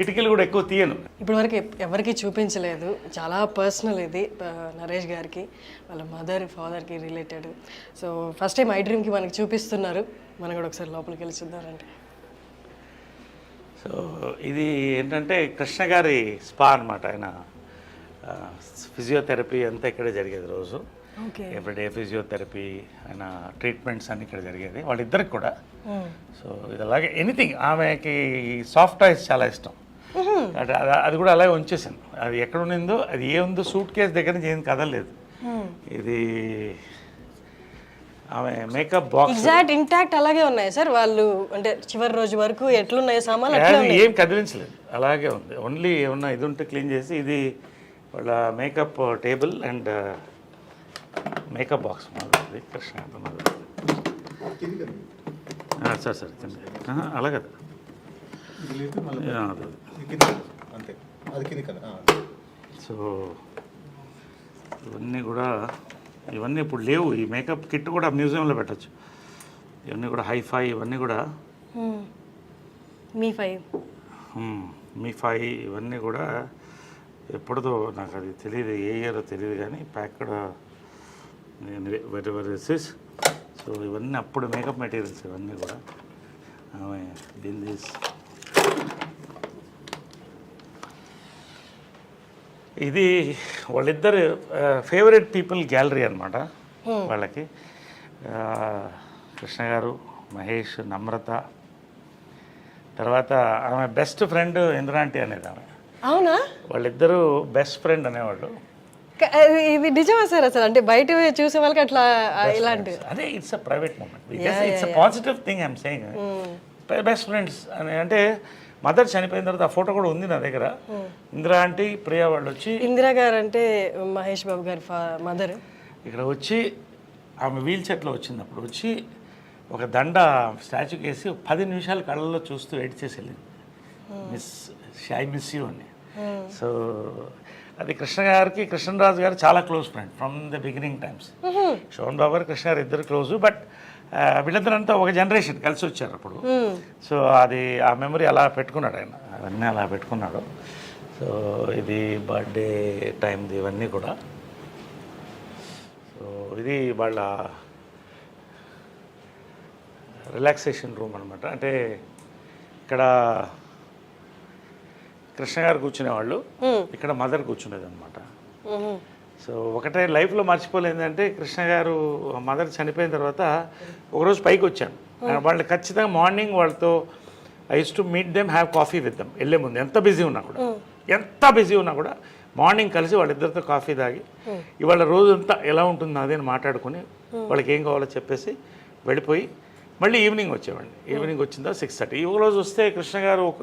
కిటికీలు కూడా ఎక్కువ తీయను. ఇప్పటి వరకు ఎవరికి చూపించలేదు. చాలా పర్సనల్ ఇది నరేష్ గారికి వాళ్ళ మదర్ ఫాదర్కి related. So first time I డ్రీమ్కి మనకి చూపిస్తున్నారు. మనం కూడా ఒకసారి లోపలికి వెళ్ళి చూద్దామంటే సో ఇది ఏంటంటే కృష్ణ గారి స్పా అనమాట ఆయన. ఫిజియోథెరపీ అంతా ఇక్కడే జరిగేది రోజు. ఓకే. ఎవ్రీడే ఫిజియోథెరపీ ఆయన ట్రీట్మెంట్స్ అన్ని ఇక్కడ జరిగేది వాళ్ళిద్దరికి కూడా. సో ఇది అలాగే ఎనీథింగ్. ఆమెకి సాఫ్ట్ టాయ్స్ చాలా ఇష్టం. అంటే అది అది కూడా అలాగే ఉంచేసాను అది ఎక్కడ ఉన్నిందో అది ఏ ఉందో సూట్ కేస్ దగ్గర నుంచి ఏం కదలలేదు. ఇది ఆమె మేకప్ బాక్స్ ఎగ్జాక్ట్ ఇంటాక్ట్ అలాగే ఉన్నాయి సార్. వాళ్ళు అంటే చివరి రోజు వరకు ఎట్లున్నాయి సామాన్లు ఏం కదిలించలేదు. అలాగే ఉంది. ఓన్లీ ఏమన్నా ఇది ఉంటే క్లీన్ చేసి ఇది వాళ్ళ makeup table and makeup box మాది కృష్ణ మాది సార్ సార్ అలా కదా కింద అంతే. అది కింది కదా. సో ఇవన్నీ కూడా ఇవన్నీ ఇప్పుడు లేవు. ఈ మేకప్ కిట్ కూడా మ్యూజియంలో పెట్టచ్చు. ఇవన్నీ కూడా హైఫై ఇవన్నీ కూడా. మీ ఫైవ్ మ్మ్. మీ ఫై ఇవన్నీ కూడా ఎప్పుడుదో నాకు అది తెలియదు ఏ ఇయర్ తెలియదు కానీ packed very very this so ఇవన్నీ అప్పుడు మేకప్ మెటీరియల్స్ ఇవన్నీ కూడా. ఆమె దీని ఇది వాళ్ళిద్దరు ఫేవరెట్ పీపుల్ గ్యాలరీ అనమాట వాళ్ళకి. కృష్ణ గారు మహేష్ నమ్రత. తర్వాత ఆమె బెస్ట్ ఫ్రెండ్ ఇంద్రాంటి అనేది ఆమె. అవునా? వాళ్ళిద్దరూ బెస్ట్ ఫ్రెండ్ అనేవాళ్ళు. ఇది నిజమా సార్ అసలు? అంటే బయట చూసే వాళ్ళకి అట్లా ఇలాంటి అదే it's a private moment it's positive thing I'm saying best friends అని అంటే మదర్ చనిపోయిన తర్వాత ఆ ఫోటో కూడా ఉంది నా దగ్గర. ఇందిరా ఆంటీ ప్రియా వాళ్ళు వచ్చి ఇందిరా గారు అంటే మహేష్ బాబు గారి మదర్. ఇక్కడ వచ్చి ఆమె వీల్ చైర్లో వచ్చింది అప్పుడు వచ్చి ఒక దండ స్టాచ్యూకి వేసి పది నిమిషాలు కళ్ళల్లో చూస్తూ ఎడిట్ చేసి వెళ్ళింది. మిస్ ఐ మిస్ యూ అని. సో అది కృష్ణ గారికి కృష్ణరాజు గారు చాలా close friend from the beginning times. Shoban Babu గారు కృష్ణ గారు ఇద్దరు క్లోజ్ బట్ వీళ్ళందరంతా ఒక జనరేషన్ కలిసి వచ్చారు అప్పుడు. సో అది ఆ మెమరీ అలా పెట్టుకున్నాడు ఆయన. అవన్నీ అలా పెట్టుకున్నాడు. సో ఇది బర్త్డే టైంది ఇవన్నీ కూడా. సో ఇది వాళ్ళ రిలాక్సేషన్ రూమ్ అనమాట అంటే ఇక్కడ కృష్ణ గారు కూర్చునేవాళ్ళు. ఇక్కడ మదర్ కూర్చునేది అనమాట సో ఒకటే లైఫ్లో మర్చిపోలేదు అంటే కృష్ణ గారు మదర్ చనిపోయిన తర్వాత ఒకరోజు పైకి వచ్చాను. వాళ్ళు ఖచ్చితంగా మార్నింగ్ వాళ్ళతో I use to meet them have coffee with them వెళ్ళే ముందు ఎంత బిజీ ఉన్నా కూడా ఎంత బిజీ ఉన్నా కూడా మార్నింగ్ కలిసి వాళ్ళిద్దరితో కాఫీ తాగి ఇవాళ రోజంతా ఎలా ఉంటుంది అదే మాట్లాడుకుని వాళ్ళకి ఏం కావాలో చెప్పేసి వెళ్ళిపోయి మళ్ళీ ఈవినింగ్ వచ్చేవాడిని. ఈవినింగ్ వచ్చిందా సిక్స్ థర్టీ. ఒక రోజు వస్తే కృష్ణ గారు ఒక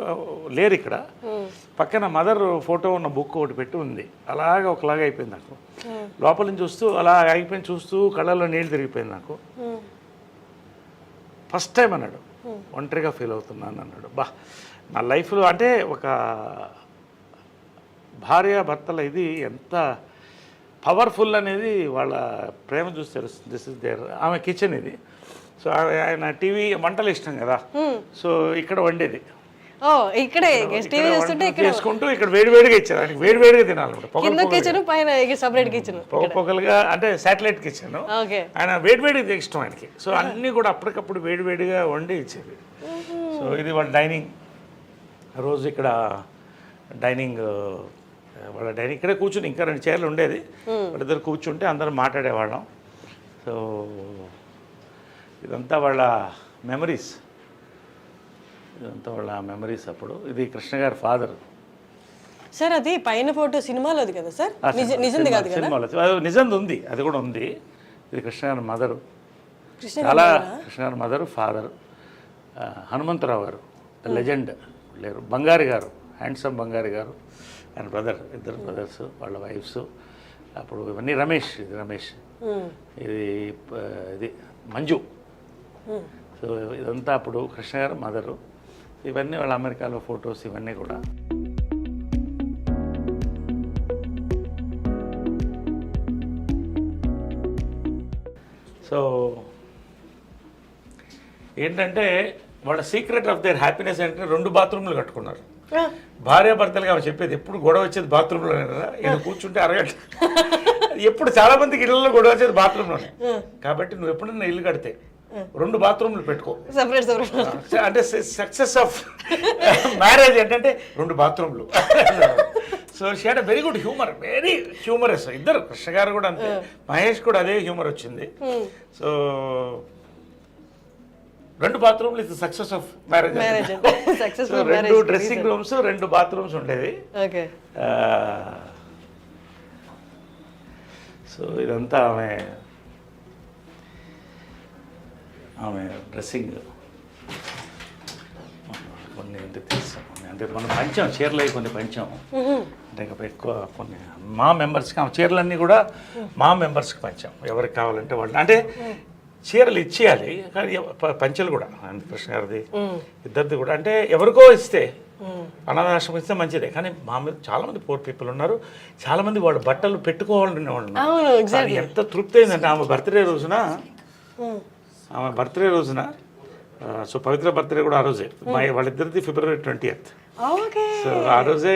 లేరు ఇక్కడ. పక్కన మదర్ ఫోటో ఉన్న బుక్ ఒకటి పెట్టి ఉంది. అలాగే ఒకలాగా అయిపోయింది నాకు. లోపల నుంచి చూస్తూ అలా ఆగిపోయి చూస్తూ కళ్ళల్లో నీళ్ళు తిరిగిపోయింది నాకు. ఫస్ట్ టైం అన్నాడు. ఒంటరిగా ఫీల్ అవుతున్నాను అన్నాడు. బా నా లైఫ్లో అంటే ఒక భార్య భర్తల ఇది ఎంత పవర్ఫుల్ అనేది వాళ్ళ ప్రేమ చూసి తెలుస్తుంది. దిస్ ఇస్ దేర్ ఆమె కిచెన్ ఇది. సో ఆయన టీవీ వంటలు ఇష్టం కదా. సో ఇక్కడ వండేది. ఓ ఇక్కడే టీవీ ఇక్కడ చూస్తుంటే వంటలు ఇక్కడ చేసుకుంటూ ఇక్కడ వేడివేడిగా ఇచ్చారు. ఆయనకి వేడివేడిగా కింద కిచెన్ పైన సపరేట్ కిచెన్ పొగ పొగలుగా అంటే శాటిలైట్ కిచెన్ ఆయన వేడివేడిగా ఇష్టం ఆయనకి. సో అన్నీ కూడా అప్పటికప్పుడు వేడివేడిగా వండి ఇచ్చేది. సో ఇది వాళ్ళ డైనింగ్. రోజు ఇక్కడ డైనింగ్ వాళ్ళ డైనింగ్. ఇక్కడే కూర్చుని ఇంకా రెండు చైర్లు ఉండేది. వాళ్ళిద్దరు కూర్చుంటే అందరం మాట్లాడేవాళ్ళం. సో ఇదంతా వాళ్ళ మెమరీస్. ఇదంతా వాళ్ళ మెమరీస్ అప్పుడు. ఇది కృష్ణ గారి ఫాదర్. సార్ అది పైన ఫోటో సినిమాలోది కదా సార్? నిజ- నిజంది కాదు కదా? సినిమాలో. అది నిజంది ఉంది. అది కూడా ఉంది. ఇది కృష్ణ గారి మదరు. చాలా కృష్ణ గారి మదరు ఫాదర్. హనుమంతరావు గారు. లెజెండ్. లేరు. బంగారి గారు. హ్యాండ్సమ్ బంగారి గారు. ఆయన బ్రదర్ ఇద్దరు బ్రదర్స్ వాళ్ళ వైఫ్స్. అప్పుడు ఇవన్నీ రమేష్ ఇది రమేష్. ఇది ఇది మంజు. సో ఇదంతా అప్పుడు కృష్ణ గారు మదరు. ఇవన్నీ వాళ్ళ అమెరికాలో ఫొటోస్ ఇవన్నీ కూడా. సో ఏంటంటే వాళ్ళ సీక్రెట్ ఆఫ్ దేర్ హ్యాపీనెస్ అంటే రెండు బాత్రూమ్లు కట్టుకున్నారు. భార్యాభర్తలుగా ఆమె చెప్పేది ఎప్పుడు గొడవ వచ్చేది బాత్రూంలోనే కదా ఈయన కూర్చుంటే అరగంట ఎప్పుడు చాలా మందికి ఇళ్ళలో గొడవ వచ్చేది బాత్రూంలోనే. కాబట్టి నువ్వు ఎప్పుడైనా ఇల్లు కడితే రెండు బాత్రూమ్లు పెట్టుకో. సపరేట్ సపరేట్ అంటే సక్సెస్ ఆఫ్ మ్యారేజ్ ఏంటంటే రెండు బాత్రూమ్లు so she had very good humour very humorous ఇద్దరు కృష్ణ గారు కూడా అంతే మహేష్ కూడా అదే హ్యూమర్ వచ్చింది. సో రెండు బాత్రూమ్లు ఇది సక్సెస్ ఆఫ్ మ్యారేజ్ రెండు డ్రెస్సింగ్ రూమ్స్ రెండు బాత్రూమ్స్ ఉండేవి. ఓకే సో ఇదంతా ఆమె ఆమె డ్రెస్సింగ్. కొన్ని అంటే తెలుసు కొన్ని అంటే మనం పంచాం చీరలు అవి కొన్ని పంచాం. అంటే ఎక్కువ కొన్ని మా మెంబర్స్కి ఆ చీరలన్నీ కూడా మా మెంబర్స్కి పంచాం. ఎవరికి కావాలంటే వాళ్ళు అంటే చీరలు ఇచ్చేయాలి కానీ పంచెలు కూడా. కృష్ణ గారిది. ఇద్దరిది కూడా. అంటే ఎవరికో ఇస్తే అనాథాశ్రమం ఇస్తే మంచిదే. కానీ మా మీద చాలా మంది పూర్ పీపుల్ ఉన్నారు. చాలా మంది వాళ్ళు బట్టలు పెట్టుకోవాలనే వాళ్ళు ఎంత తృప్తి అయిందంటే ఆమె బర్త్డే రోజున ఆమె బర్త్డే రోజున సో పవిత్ర బర్త్డే కూడా ఆ రోజే. మా వాళ్ళిద్దరిది February twenty eighth. Okay. So ఆ రోజే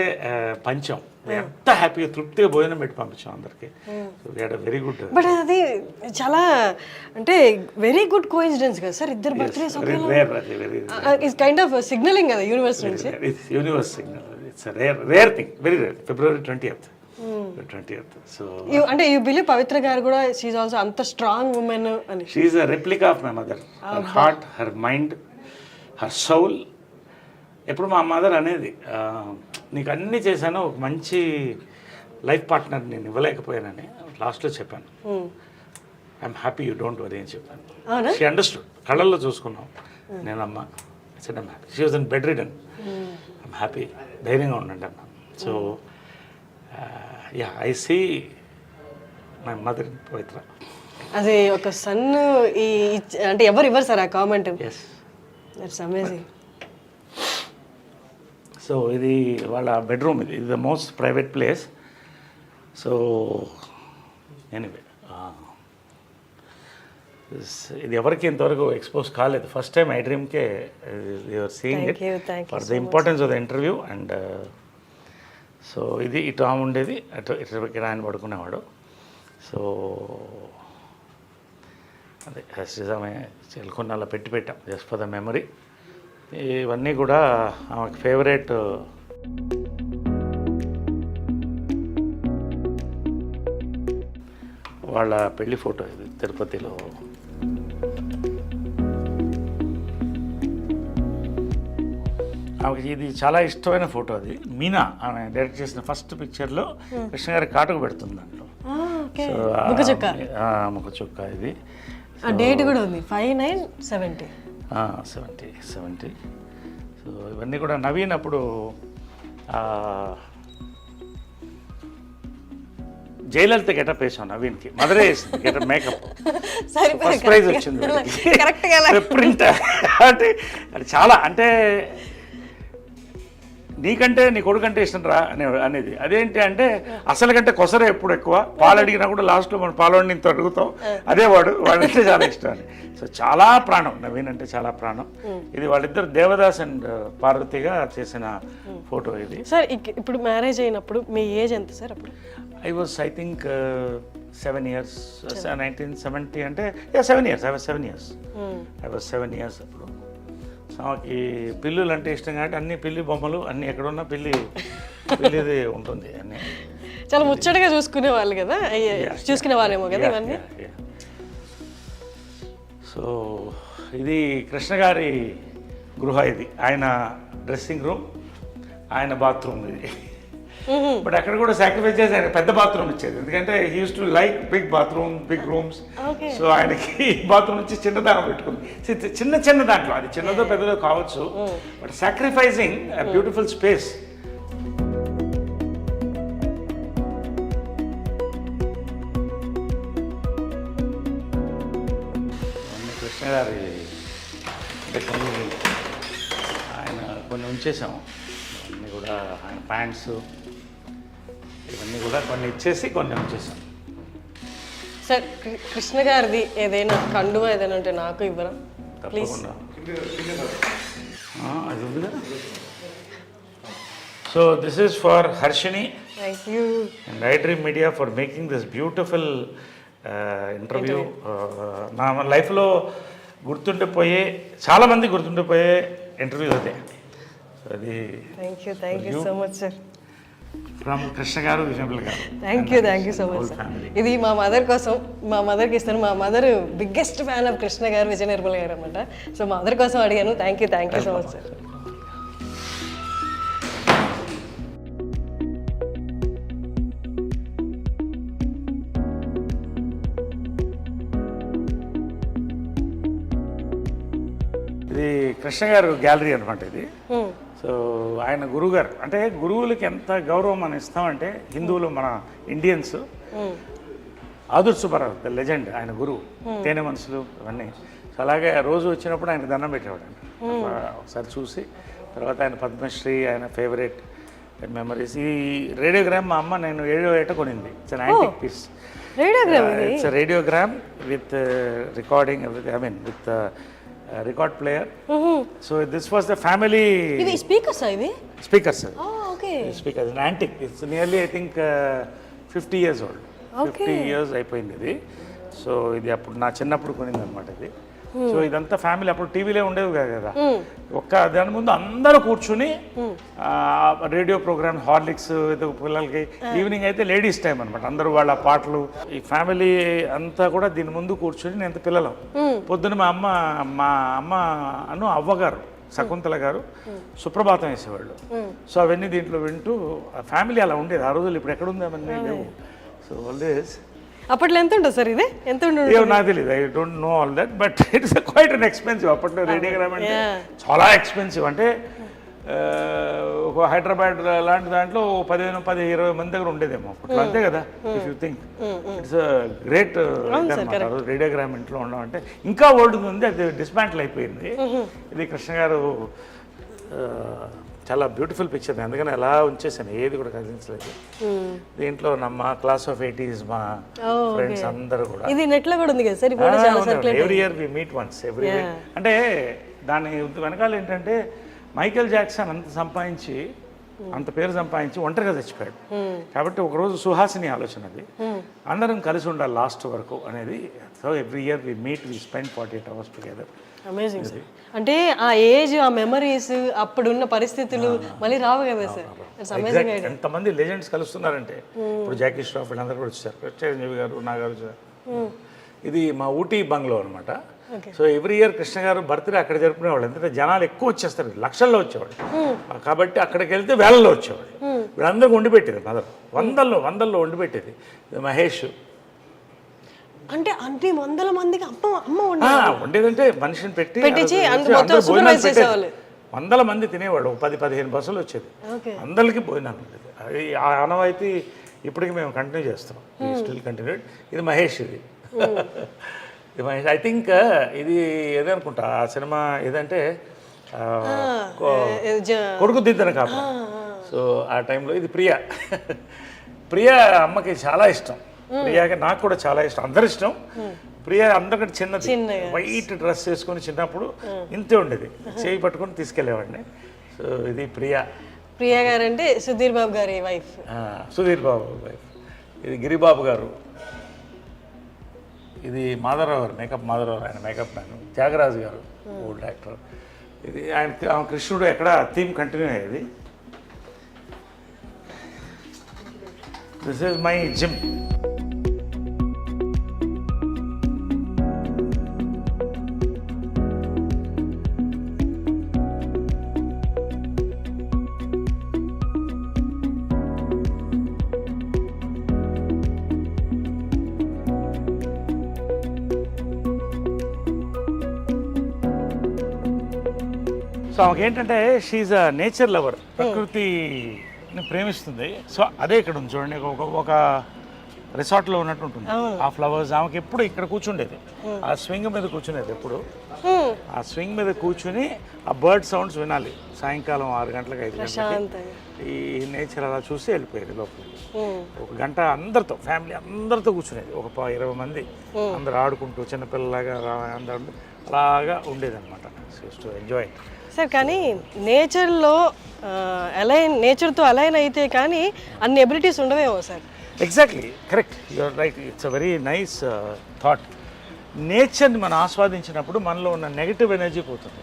పంచాం. ఎంత హ్యాపీగా తృప్తిగా భోజనం పెట్టి పంపించాం అందరికి. వెరీ గుడ్ బట్ అది చాలా అంటే వెరీ గుడ్ కోఇన్సిడెన్స్ కదా సార్? ఇద్దరు birthdays it's kind of signalling కదా యూనివర్స్ నుంచి. Universe signal it's rare rare thing very rare February twenty eighth twenty so అంటే యూ బిలీవ్ పవిత్ర గారు కూడా షీఈ్ ఆల్సో అంత స్ట్రాంగ్ ఉమెన్ అని. She a replica of my mother her heart her mind her soul ఎప్పుడు మా mother అనేది నీకు అన్నీ చేశాను ఒక మంచి లైఫ్ పార్ట్నర్ నేను ఇవ్వలేకపోయానని లాస్ట్లో చెప్పాను. I'm happy you don't worry అని చెప్పాను. షీ అండర్స్టూడ్ కళ్ళల్లో చూసుకున్నాం. నేను అమ్మ said I'm happy she was in bed ridden I'm happy ధైర్యంగా ఉండండి అన్న so ya I see my mother Pavitra అది ఒక సన్ ఈ అంటే ఎవరు ఇవ్వరు సార్ ఆ comment yes it's amazing so ఇది వాళ్ళ బెడ్రూమ్ ఇది. ఇది the most private place so anyway ఇది ఎవరికి ఇంతవరకు ఎక్స్పోజ్ కాలేదు. First time I డ్రీమ్కే your seeing it for the importance of the interview and so ఇది ఇటు ఆమె ఉండేది. అటు ఇటు ఇక్కడ ఆయన పడుకునేవాడు. సో అదే శ్రీజామే చెల్కొని అలా పెట్టి పెట్టాం. Just for the memory. ఇవన్నీ కూడా ఆమెకు ఫేవరెట్. వాళ్ళ పెళ్ళి ఫోటో ఇది తిరుపతిలో. ఆమెకి ఇది చాలా ఇష్టమైన ఫోటో అది. మీనా ఆమె డైరెక్ట్ చేసిన ఫస్ట్ పిక్చర్లో కృష్ణ గారి కాటుకు పెడుతుంది దాంట్లో. ముఖ చుక్క ఇది. డేట్ కూడా ఉంది. Five nine seventy seventy seventy so ఇవన్నీ కూడా నవీన్ అప్పుడు జయలలిత గెటప్ వేసాం నవీన్కి. మదరే వేసింది గెటప్ మేకప్. ఫస్ట్ ప్రైజ్ వచ్చింది ప్రింట్ అంటే చాలా అంటే నీకంటే నీ కొడుకంటే ఇష్టం రా అనే అనేది. అదేంటి అంటే అసలు కంటే కొసరే ఎప్పుడు ఎక్కువ? పాలు అడిగినా కూడా లాస్ట్లో మనం పాలు ఇంత అడుగుతాం. అదే వాడు వాడంటే చాలా ఇష్టం అని. సో చాలా ప్రాణం. నవీన్ అంటే చాలా ప్రాణం. ఇది వాళ్ళిద్దరు దేవదాస్ అండ్ పార్వతిగా చేసిన ఫోటో ఇది. సార్ ఇప్పుడు మ్యారేజ్ అయినప్పుడు మీ ఏజ్ ఎంత సార్ అప్పుడు? I was I think seven years. Nineteen seventy అంటే seven years. I was seven years. I was seven years అప్పుడు. ఆమెకి పిల్లులు అంటే ఇష్టం కాబట్టి అన్ని పిల్లి బొమ్మలు అన్ని ఎక్కడున్నా పిల్లి పిల్లిది ఉంటుంది అన్ని. చాలా ముచ్చటగా చూసుకునే వాళ్ళు కదా? అయ్య- చూసుకునే వాళ్ళేమో కదా ఇవన్నీ? సో ఇది కృష్ణ గారి గృహ ఇది. ఆయన డ్రెస్సింగ్ రూమ్ ఆయన బాత్రూమ్ ఇది. బట్ అక్కడ కూడా సాక్రిఫైస్ చేసి ఆయన పెద్ద బాత్రూమ్ ఇచ్చేది. ఎందుకంటే use to like big bathroom big rooms. So ఆయనకి బాత్రూమ్ నుంచి చిన్న దానం పెట్టుకుంది చిన్న చిన్న దాంట్లో. అది చిన్నదో పెద్దదో కావచ్చు. But sacrificing beautiful space Krishna గారి ఆయన కొన్ని ఉంచేసాం ఇవన్నీ కూడా ఆయన ప్యాంట్స్ ఇవన్నీ కూడా కొన్ని ఇచ్చేసి కొన్ని ఉంచేసాం. సార్ కృష్ణ గారిది ఏదైనా కండువ ఏదైనా ఉంటే నాకు ఇవ్వరా? ప్లీజ్ తప్పకుండా అది ఉంది కదా so this is for Harshini thank you and I dream media for making this beautiful interview నా లైఫ్లో గుర్తుండిపోయే చాలామంది గుర్తుండిపోయే ఇంటర్వ్యూస్ అదే. సో అది thank you thank you so much sir from Krishna గారు గారు. Thank you thank you so much sir ఇది మా మదర్ కోసం మా మదర్కి ఇస్తాను. మా mother biggest fan of Krishna గారు విజయ నిర్మల గారు అనమాట సో మా మదర్ కోసం అడిగాను. Thank you thank you so much sir ఇది కృష్ణ గారు గ్యాలరీ అనమాట ఇది. సో ఆయన గురువు గారు అంటే గురువులకి ఎంత గౌరవం మనం ఇస్తామంటే హిందువులు మన Indians. Adurthi Subbarao the legend ఆయన గురువు. తేనె మనసులు అవన్నీ సో అలాగే రోజు వచ్చినప్పుడు ఆయనకు దండం పెట్టేవాడు. ఒకసారి చూసి తర్వాత ఆయన పద్మశ్రీ ఆయన ఫేవరెట్ మెమరీస్. ఈ రేడియోగ్రామ్ మా అమ్మ నేను ఏడో ఏట కొనింది. It's an antique piece radiogram it's radiogram with recording I mean with record player so this was the family ఇవి స్పీకర్స్ ఇవి speakers okay speakers antique it's nearly I think fifty years old fifty years అయిపోయింది ఇది. So ఇది అప్పుడు నా చిన్నప్పుడు కొనింది అనమాట ఇది. సో ఇదంతా ఫ్యామిలీ అప్పుడు టీవీలే ఉండేవి కాదు. కదా ఒక్క దాని ముందు అందరూ కూర్చుని రేడియో ప్రోగ్రామ్ హార్లిక్స్ పిల్లలకి ఈవినింగ్ అయితే లేడీస్ టైం అనమాట అందరూ వాళ్ళ పాటలు ఈ ఫ్యామిలీ అంతా కూడా దీని ముందు కూర్చుని నేను పిల్లలం. పొద్దున మా అమ్మ మా అమ్మ అను అవ్వగారు శకుంతల గారు సుప్రభాతం వేసేవాళ్ళు. సో అవన్నీ దీంట్లో వింటూ ఫ్యామిలీ అలా ఉండేది. ఆ రోజులు ఇప్పుడు ఎక్కడ ఉంది అవన్నీ లేవు. సో ఆల్వేస్ అప్పట్లో ఎంత ఉంటుంది సార్ ఇది? ఎంత ఉండు ఏమో నాకు తెలియదు I don't know all that but it's quite an expensive అప్పట్లో రేడియోగ్రామ్ అంటే. చాలా ఎక్స్పెన్సివ్ అంటే ఒక హైదరాబాద్ లాంటి దాంట్లో పదిహేను పది ఇరవై మంది దగ్గర ఉండేదేమో అప్పట్లో. అంతే కదా if you think it's great radiogram ఇంట్లో ఉండడం అంటే ఇంకా ఓల్డ్ ఉంది అది డిస్మాంటిల్ అయిపోయింది. ఇది కృష్ణ గారు చాలా బ్యూటిఫుల్ పిక్చర్ అందుకని ఎలా ఉంచేసాను ఏది కూడా కదిలించలేదు. దీంట్లో నా మా క్లాస్ ఆఫ్ ఎయిటీస్ మా ఫ్రెండ్స్ అందరూ కూడా. ఇది నెట్లో కూడా ఉంది కదా sir? Every year we meet once every అంటే దాని వెనకాల ఏంటంటే మైకేల్ జాక్సన్ అంత సంపాదించి అంత పేరు సంపాదించి ఒంటరిగా చచ్చిపోయాడు. కాబట్టి ఒకరోజు సుహాసిని ఆలోచన అది. అందరం కలిసి ఉండాలి లాస్ట్ వరకు అనేది. So every year we meet we spend forty eight hours together amazing అంటే ఆ ఏజ్ ఆ మెమరీస్ అప్పుడున్న పరిస్థితులు మళ్ళీ రావు కదా సార్. ఎంతమంది లెజెండ్స్ కలుస్తున్నారంటే. ఇప్పుడు జాకీ ష్రాఫ్ వీళ్ళందరూ కూడా వచ్చారు. చిరంజీవి గారు నాగార్జున. ఇది మా ఊటీ బంగ్లో అనమాట సో ఎవ్రీ ఇయర్ కృష్ణ గారు బర్త్డే అక్కడ జరుపుకునేవాళ్ళు. ఎందుకంటే జనాలు ఎక్కువ వచ్చేస్తారు. లక్షల్లో వచ్చేవాళ్ళు. కాబట్టి అక్కడికి వెళ్తే వేలల్లో వచ్చేవాళ్ళు. వీళ్ళందరికీ వండి పెట్టేది. మదర్. వందల్లో వందల్లో వండి పెట్టేది. మహేష్ అంటే అన్ని వందల మందికి అమ్మ అమ్మ వండేదంటే మనిషిని పెట్టి పెట్టించి అందరూ భోజనాలు పెట్టేది. వందల మంది తినేవాడు ఒక పది పదిహేను బస్సులు వచ్చేది. ఓకే. అందరికీ భోజనాలు ఉండేది. అది ఆ ఆనవాయితీ ఇప్పటికీ మేము కంటిన్యూ చేస్తాం. స్టిల్ కంటిన్యూడ్ ఇది మహేష్ ఇది. ఇది మహేష్. ఐ థింక్ ఇది ఏదనుకుంటా ఆ సినిమా ఏదంటే ఆ, కో- కొడుకు దిద్దన కాపు సో ఆ టైంలో ఇది ప్రియా. ప్రియా అమ్మకి చాలా ఇష్టం. ప్రియాకి నాకు కూడా చాలా ఇష్టం. అందరి ఇష్టం ప్రియా అందరికంటే చిన్నది. చిన్నగా. వైట్ డ్రెస్ వేసుకొని చిన్నప్పుడు ఇంతే ఉండేది. చేయి పట్టుకొని తీసుకెళ్ళేవాడిని సో ఇది ప్రియా. ప్రియా గారు అంటే సుధీర్ బాబు గారి వైఫ్. సుధీర్ బాబు వైఫ్. ఇది గిరిబాబు గారు. ఇది మాధవరావు గారు మేకప్ మాధవరావు ఆయన మేకప్ మ్యాన్. త్యాగరాజు గారు ఓల్డ్ యాక్టర్. ఇది ఆయన ఆయన కృష్ణుడు ఎక్కడ థీమ్ కంటిన్యూ అయ్యేది? దిస్ ఈజ్ మై జిమ్ ఆమెకి ఏంటంటే షీఈ్ అ నేచర్ లవర్ ప్రకృతిని ప్రేమిస్తుంది. సో అదే ఇక్కడ ఉంది చూడండి ఒక ఒక రిసార్ట్లో ఉన్నట్టు ఉంటుంది ఆ ఫ్లవర్స్ ఆమెకి ఎప్పుడు ఇక్కడ కూర్చుండేది. ఆ స్వింగ్ మీద కూర్చునేది ఎప్పుడు. ఆ స్వింగ్ మీద కూర్చుని ఆ బర్డ్ సౌండ్స్ వినాలి. సాయంకాలం ఆరు గంటలకు ఐదు గంటలకి. ఈ నేచర్ అలా చూసి వెళ్ళిపోయేది లోపలికి. ఒక గంట అందరితో ఫ్యామిలీ అందరితో కూర్చునేది. ఒక ఇరవై మంది. అందరు ఆడుకుంటూ చిన్నపిల్లలాగా అందరూ అలాగా ఉండేది అనమాట టు ఎంజాయ్ సార్ కానీ నేచర్లో అలైన్ నేచర్తో అలైన్ అయితే కానీ అన్ని abilities ఉండవేమో sir. Exactly correct your right it's a very nice thought నేచర్ని మనం ఆస్వాదించినప్పుడు మనలో ఉన్న నెగిటివ్ ఎనర్జీ పోతుంది.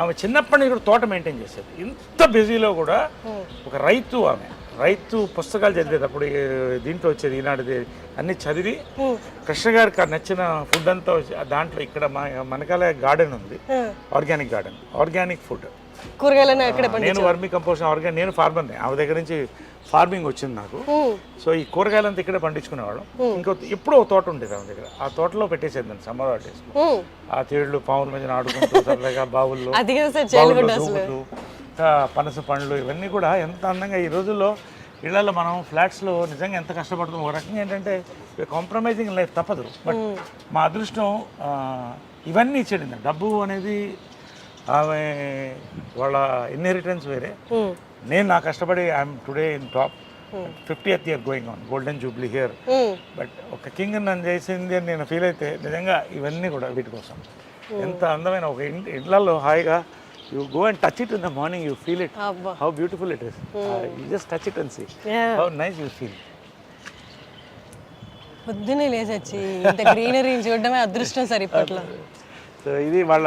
ఆమె చిన్నప్పటి నుంచి కూడా తోట మెయింటైన్ చేసేది. ఇంత బిజీలో కూడా ఒక రైతు ఆమె. రైతు పుస్తకాలు చదివేటప్పుడు దీంట్లో వచ్చేది ఈనాటిది అన్ని చదివి కృష్ణ గారికి నచ్చిన ఫుడ్ అంతా దాంట్లో ఇక్కడ మనకాల గార్డెన్ ఉంది. Organic garden organic food. అక్కడే నేను వర్మి కంపోస్ట్ ఆర్గానిక్ నేను ఫార్మర్ని ఆమె దగ్గర నుంచి ఫార్మింగ్ వచ్చింది నాకు. సో ఈ కూరగాయలంతా ఇక్కడే పండించుకునేవాళ్ళం. ఇంకో ఎప్పుడో ఒక తోట ఉండేది ఆమె దగ్గర. ఆ తోటలో పెట్టేసేది నేను సమ్మర్ హాలిడేస్. ఆ తేళ్ళు పాముల మధ్యన ఆడుకుంటూ బావుల్లో పనస పండ్లు ఇవన్నీ కూడా ఎంత అందంగా ఈ రోజుల్లో ఇళ్ళలో మనం ఫ్లాట్స్లో నిజంగా ఎంత కష్టపడుతున్నాం. ఒక రకంగా ఏంటంటే కాంప్రమైజింగ్ లైఫ్ తప్పదు. బట్ మా అదృష్టం ఇవన్నీ ఇచ్చేది డబ్బు అనేది ఆమె వాళ్ళ ఇన్హెరిటెన్స్ వేరే. నేను నా కష్టపడి I'm today in top fiftieth year going on golden jubilee here. But ఒక కింగ్ నన్ను చేసింది అని నేను ఫీల్ అయితే నిజంగా ఇవన్నీ కూడా వీటి కోసం. ఎంత అందమైన ఒక ఇంటి ఇళ్ళలో హాయిగా you go and touch it in the morning you feel it how beautiful it is you just touch it and see. How nice you feel పొద్దున్నే లేచొచ్చి ఇంత గ్రీనరీని చూడడమే అదృష్టం సార్ ఇప్పట్లో. సో ఇది వాళ్ళ